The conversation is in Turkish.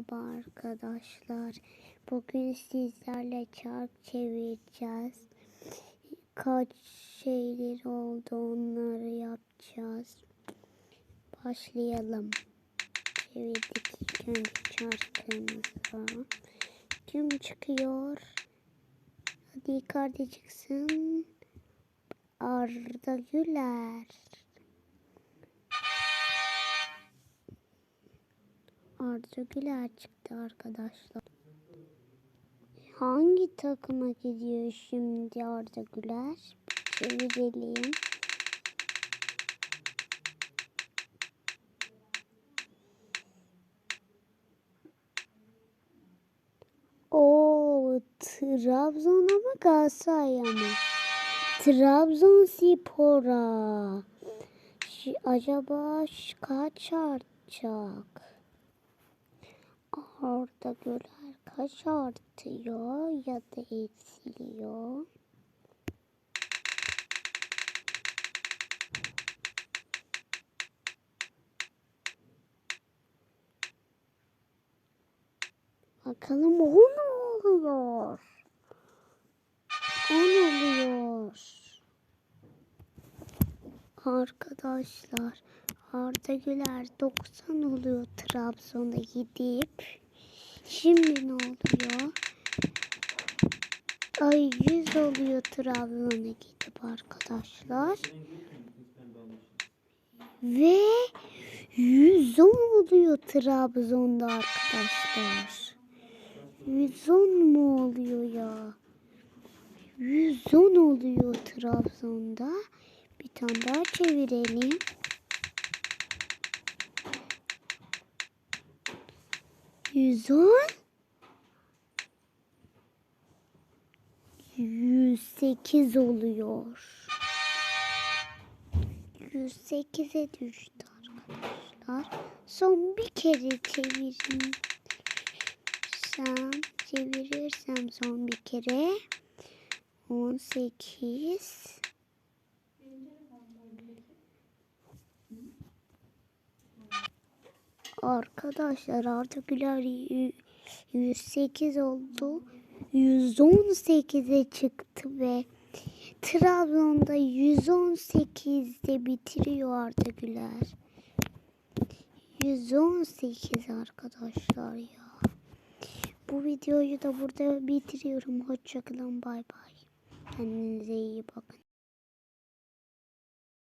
Merhaba arkadaşlar. Bugün sizlerle çark çevireceğiz. Kaç şeyler oldu onları yapacağız. Başlayalım. Çevirdik önce çarkımızı. Kim çıkıyor? Hadi Icardi çıksın. Arda Güler. Arda Güler çıktı arkadaşlar. Hangi takıma gidiyor şimdi Arda Güler? Çevirelim. Oo, Trabzon'a mı Galatasaray'a mı? Trabzonspor'a. Acaba kaç artacak? Orada Güler kaç artıyor ya da eksiliyor? Bakalım o ne oluyor? O ne oluyor? Arkadaşlar Arda Güler 90 oluyor Trabzon'a gidip. Şimdi ne oluyor? Ay 100 oluyor Trabzon'a gidip arkadaşlar. Ve 110 oluyor Trabzon'da arkadaşlar. 110 mu oluyor ya? 110 oluyor Trabzon'da. Bir tane daha çevirelim. 110 108 oluyor. 108'e düştü arkadaşlar. Son bir kere çevirirsem çevirirsem son bir kere 18 Arkadaşlar artık Güler y- 108 oldu. 118'e çıktı ve Trabzon'da 118'de bitiriyor Arda Güler. 118 arkadaşlar ya. Bu videoyu da burada bitiriyorum. Hoşçakalın bay bay. Kendinize iyi bakın.